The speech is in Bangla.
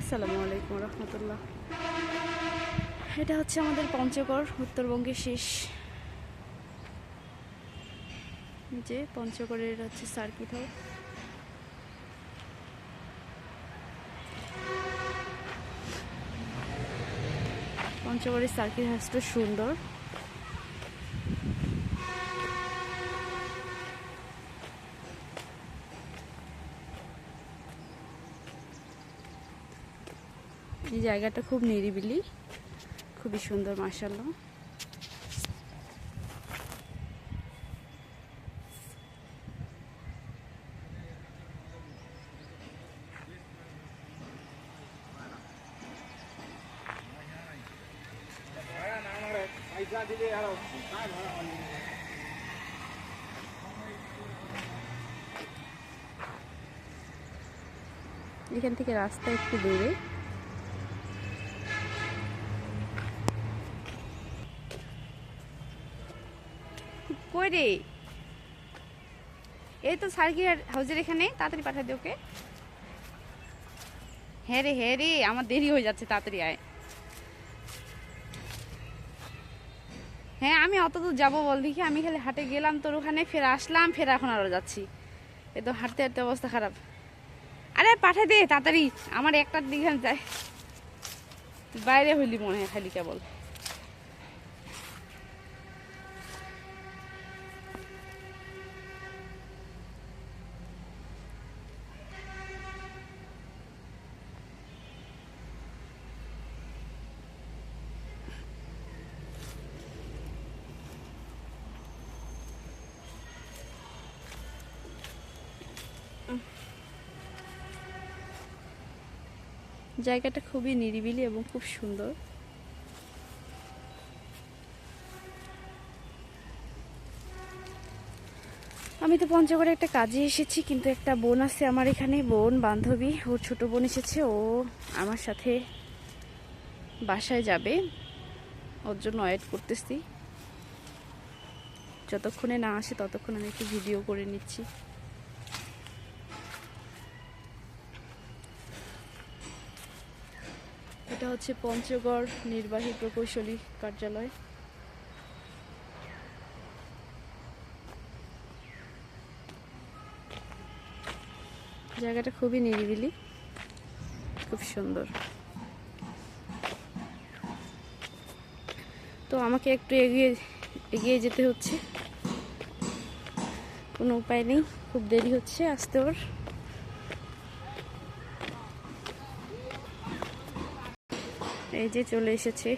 আসসালামু আলাইকুম রহমতুল্লাহ। এটা হচ্ছে আমাদের পঞ্চগড়, উত্তরবঙ্গের শেষ। যে পঞ্চগড়ের হচ্ছে সার্কিট হাউস পঞ্চগড়ের সার্কিট হাউসটা সুন্দর। এই জায়গাটা খুব নিরিবিলি খুবই সুন্দর মার্শাল্লাহ এখান থেকে রাস্তা একটু দূরে। কই রে? এই তো সার্কিট হাউজের এখানে? তাড়াতাড়ি পাঠা দে ওকে। হ্যাঁ রে হ্যাঁ রে, আমার দেরি হয়ে যাচ্ছে, তাড়াতাড়ি আয়। হ্যাঁ আমি অত দূর যাব বল দেখি, আমি খালি হাটে গেলাম তোর ওখানে, ফের আসলাম, ফের এখন আরও যাচ্ছি। এ তো হাঁটতে হাঁটতে অবস্থা খারাপ। আরে পাঠা দে, তাড়াতাড়ি, আমার একটার দিকে যায়। বাইরে হইলি মনে হয় খালি কেবল। জায়গাটা খুবই নিরিবিলি এবং খুব সুন্দর। আমি তো পঞ্চগড়ে একটা কাজে এসেছি, কিন্তু একটা বোন আছে আমার এখানে, বোন, বান্ধবী। ওর ছোট বোন এসেছে, ও আমার সাথে বাসায় যাবে। ওর জন্য ওয়েট করতেছি। যতক্ষণে না আসে ততক্ষণ আমি একটু ভিডিও করে নিচ্ছি। এটা হচ্ছে পঞ্চগড় নির্বাহী প্রকৌশলী কার্যালয়। জায়গাটা খুবই নিরিবিলি, খুব সুন্দর। তো আমাকে একটু এগিয়ে এগিয়ে যেতে হচ্ছে। কোনো উপায় নেই, খুব দেরি হচ্ছে আসতে ওর। এই যে চলে এসেছে।